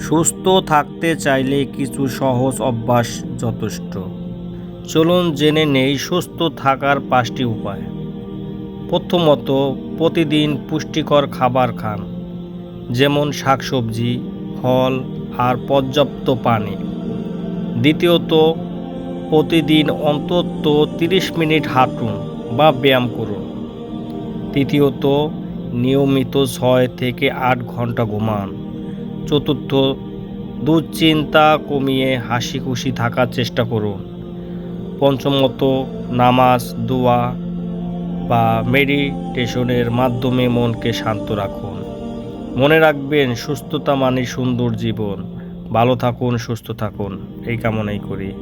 সুস্থ থাকতে চাইলে কিছু সহজ অভ্যাস যথেষ্ট। চলুন জেনে নেই সুস্থ থাকার পাঁচটি উপায়। প্রথমত, প্রতিদিন পুষ্টিকর খাবার খান, যেমন শাকসবজি, ফল আর পর্যাপ্ত পানি। দ্বিতীয়ত, প্রতিদিন অন্তত তিরিশ মিনিট হাঁটুন বা ব্যায়াম করুন। তৃতীয়ত, নিয়মিত ছয় থেকে আট ঘণ্টা ঘুমান। চতুর্থ দুশ্চিন্তা কমিয়ে হাসি খুশি থাকার চেষ্টা করুন। পঞ্চমত নামাজ, দোয়া বা মেডিটেশনের মাধ্যমে মনকে শান্ত রাখুন। মনে রাখবেন, সুস্থতা মানে সুন্দর জীবন। ভালো থাকুন, সুস্থ থাকুন। এই কামনাই করি।